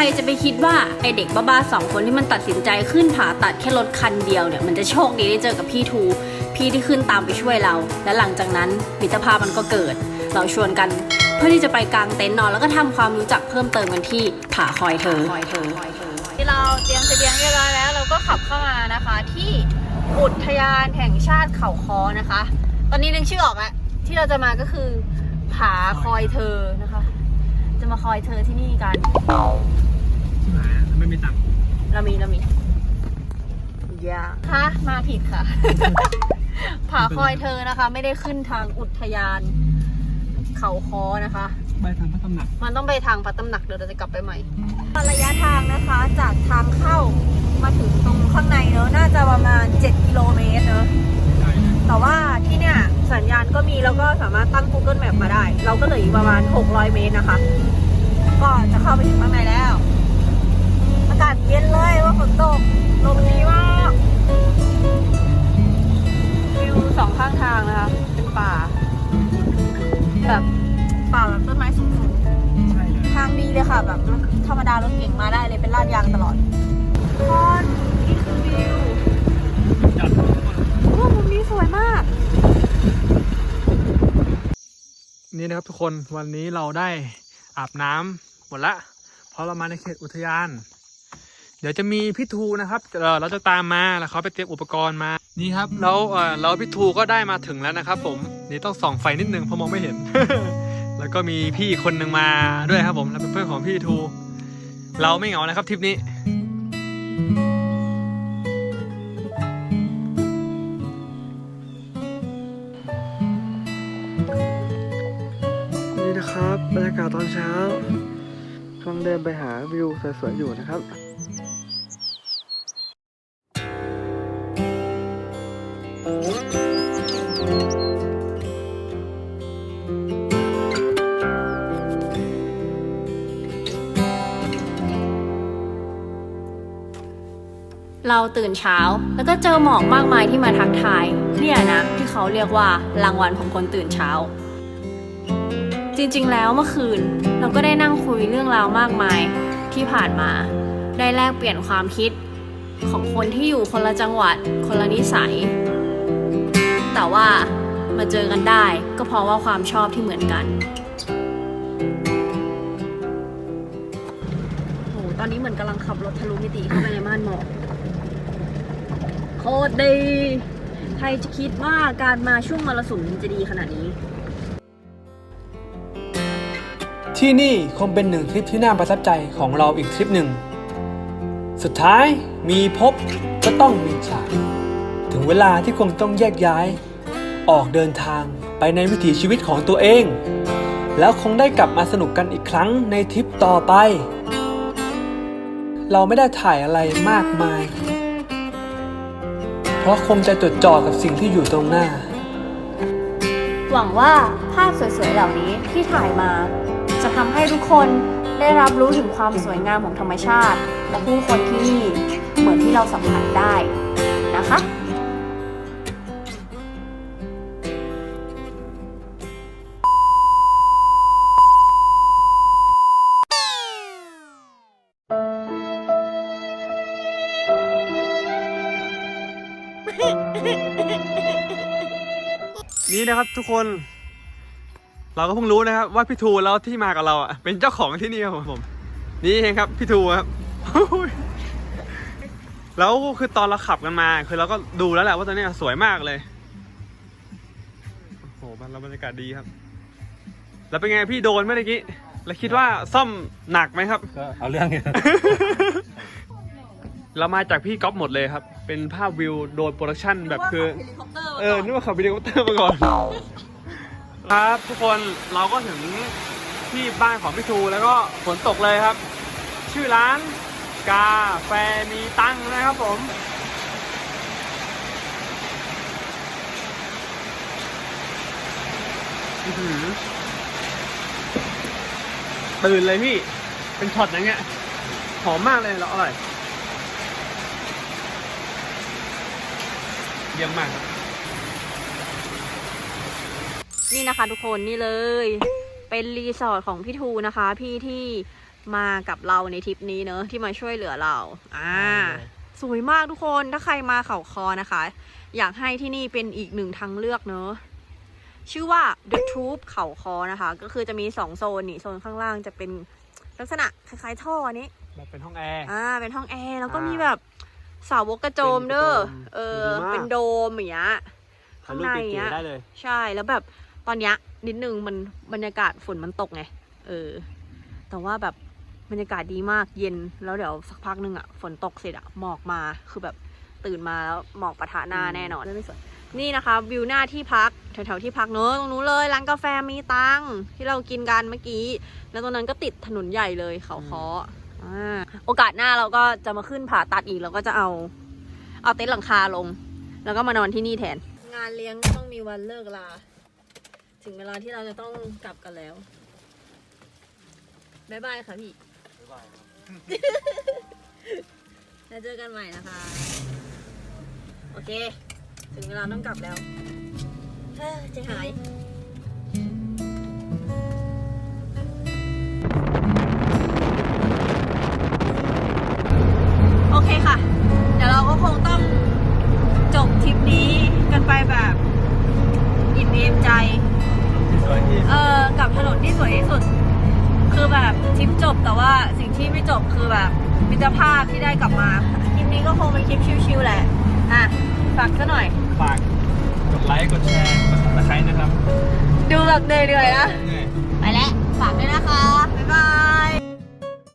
รจะไปคิดว่าไอเด็กบ้าๆสองคนที่มันตัดสินใจขึ้นผ่าตัดแค่รถคันเดียวเนี่ยมันจะโชคดีได้เจอกับพี่ทู พี่ที่ขึ้นตามไปช่วยเรา และหลังจากนั้นมิตรภาพมันก็เกิด เราชวนกันเพื่อที่จะไปกางเต็นท์นอนแล้วก็ทำความรู้จักเพิ่มเติมกันที่ผาคอยเธอที่เราเตรียมเสบียงเรียบร้อยแล้ว เราก็ขับเข้ามานะคะ ที่อุทยานแห่งชาติเขาคอนะคะ ตอนนี้นึกชื่อออกแล้วที่เราจะมาก็คือผาคอยเธอนะคะ จะมาคอยเธอที่นี่กัน ไม่มีตังค์เรามีเรามียาฮะมาผิดค่ะ ผาคอยเธอนะคะ ไม่ได้ขึ้นทางอุทยาน เขาคอนะคะ ไปทางพระตำหนัก มันต้องไปทางพัตตำหนักเดี๋ยวเราจะกลับไปใหม่ระยะทางนะคะ จากทางเข้ามาถึงตรงข้างในเนอะน่าจะประมาณ 7 กิโลเมตรเนอะแต่ว่าที่เนี่ย สัญญาณก็มีแล้วก็สามารถตั้ง Google Map มาได้ เราก็เหลืออีกประมาณ 600 เมตรนะคะ ก็จะเข้าไปถึงข้างในแล้ว อากาศเย็นเลยว่าฝนตกลมดีมากวิวสองข้างทางนะคะ เป็นป่า แบบป่าแบบต้นไม้สูงๆใช่เลยทางดีเลยค่ะแบบรถธรรมดารถเก่งมาได้เลยเป็นลาดยางตลอดทุกคนนี่คือวิวจัดโอ้มุมนี้สวยมาก นี่นะครับทุกคนวันนี้เราได้อาบน้ำหมดละ เพราะเรามาในเขตอุทยาน เดี๋ยวจะมีพี่ทูนะครับเราจะตามมาแล้วเขาไปเตรียมอุปกรณ์มานี่ครับแล้วเออเราพี่ทูก็ได้มาถึงแล้วนะครับผมนี่ต้องส่องไฟนิดนึงเพราะมองไม่เห็น แล้วก็มีพี่คนหนึ่งมาด้วยครับผม แล้วเป็นเพื่อนของพี่ทู เราไม่เหงานะครับทริปนี้ นี่นะครับบรรยากาศตอนเช้ากำลังเดินไปหาวิวสวยๆอยู่นะครับ เราตื่นเช้า แล้วก็เจอหมอกมากมายที่มาทักทาย เนี่ยนะที่เขาเรียกว่ารางวัลของคนตื่นเช้า จริงๆแล้วเมื่อคืน เราก็ได้นั่งคุยเรื่องราวมากมายที่ผ่านมา ได้แลกเปลี่ยนความคิดของคนที่อยู่คนละจังหวัด คนละนิสัย แต่ว่ามาเจอกันได้ก็เพราะว่าความชอบที่เหมือนกันโอ้โหตอนนี้เหมือนกำลังขับรถทะลุมิติเข้าไปในม่านหมอก โคตรดี ใครจะคิดว่าการมาช่วงมรสุมจะดีขนาดนี้ ที่นี่คงเป็นหนึ่งทริปที่น่าประทับใจของเราอีกทริปหนึ่ง สุดท้ายมีพบก็ต้องมีจาก ถึงเวลาที่คงต้องแยกย้าย ออกเดินทางไปในวิถีชีวิตของตัวเอง แล้วคงได้กลับมาสนุกกันอีกครั้งในทริปต่อไป เราไม่ได้ถ่ายอะไรมากมาย เพราะคงจะจดจ่อกับสิ่งที่อยู่ตรงหน้า หวังว่าภาพสวยๆเหล่านี้ที่ถ่ายมา จะทำให้ทุกคนได้รับรู้ถึงความสวยงามของธรรมชาติ และผู้คนที่นี่เหมือนที่เราสัมผัสได้ นี่นะครับทุกคน เราก็เพิ่งรู้นะครับ ว่าพี่ทูแล้วที่มากับเราอะเป็นเจ้าของที่นี่ครับผม นี่เองครับพี่ทูครับแล้วคือตอนเราขับกันมา คือเราก็ดูแล้วแหละว่าตอนนี้สวยมากเลยโอ้โหบ้านเราบรรยากาศดีครับ แล้วเป็นไงพี่โดนไหมเมื่อกี้แล้วคิดว่าซ่อมหนักไหมครับ ก็เอาเรื่องอยู่ เรามาจากพี่ก๊อฟหมดเลยครับ เป็นภาพวิวโดนโปรดักชั่นแบบคือเออนึกว่าขับเฮลิคอปเตอร์มาก่อน ครับทุกคนเราก็ถึงที่บ้านของพี่ทูแล้วก็ฝนตกเลยครับ ชื่อร้านกาแฟมีตังค์นะครับผม อื้อหือตื่นเลยพี่ เป็นช็อตอย่างเงี้ยหอมมากเลยแล้วอร่อย เยี่ยมมากครับนี่นะคะทุกคนนี่เลย เป็นรีสอร์ทของพี่ทูนะคะ พี่ที่มากับเราในทริปนี้เนอะที่มาช่วยเหลือเรา อ่า สวยมากทุกคนถ้าใครมาเขาคอนะคะ อยากให้ที่นี่เป็นอีกหนึ่งทางเลือกเนอะชื่อว่า The Troop เขาคอนะคะ ก็คือจะมีสองโซนนี่โซนข้างล่างจะเป็นลักษณะคล้ายๆท่ออันนี้แบบเป็นห้องแอร์อ่าเป็นห้องแอร์แล้วก็อ่ามีมีแบบ สาวกกระโจมเด้อเป็นกระโจมเออ ดีมาก เป็นโดมอย่างเงี้ย ถ่ายรูปเก๋ๆได้เลย ใช่ แล้วแบบตอนเนี้ยนิดนึงมันบรรยากาศฝนมันตกไง เออ แต่ว่าแบบบรรยากาศดีมากเย็น แล้วเดี๋ยวสักพักหนึ่งอะฝนตกเสร็จอะหมอกมา คือแบบตื่นมาแล้วหมอกปะทะหน้าอืมแน่นอนไม่สวยนี่นะคะวิวหน้าที่พักแถวๆที่พักเนอะตรงนู้นเลยร้านกาแฟมีตังที่เรากินกันเมื่อกี้ แล้วตรงนั้นก็ติดถนนใหญ่เลยเขาคออ่า โอกาสหน้าเราก็จะมาขึ้นผ่าตัดอีกเราก็จะเอา เอาเต็นท์หลังคาลง แล้วก็มานอนที่นี่แทน งานเลี้ยงต้องมีวันเลิกลา ถึงเวลาที่เราจะต้องกลับกันแล้วบ๊ายบายค่ะพี่แล้วเจอกันใหม่นะคะ โอเค ถึงเวลาต้องกลับแล้วเฮ้ยใจหาย สวยที่เออกับถนนที่สวยที่สุด คือแบบทริปจบแต่ว่าสิ่งที่ไม่จบคือแบบมิตรภาพที่ได้กลับมาคลิปนี้ก็คงเป็นคลิปชิวๆแหละอะฝากซะหน่อย ฝากกดไลค์กดแชร์กดซับสไครต์นะครับดูแบบเหนื่อยๆนะ เหนื่อย ไปแล้วฝากด้วยนะคะ บ๊ายบาย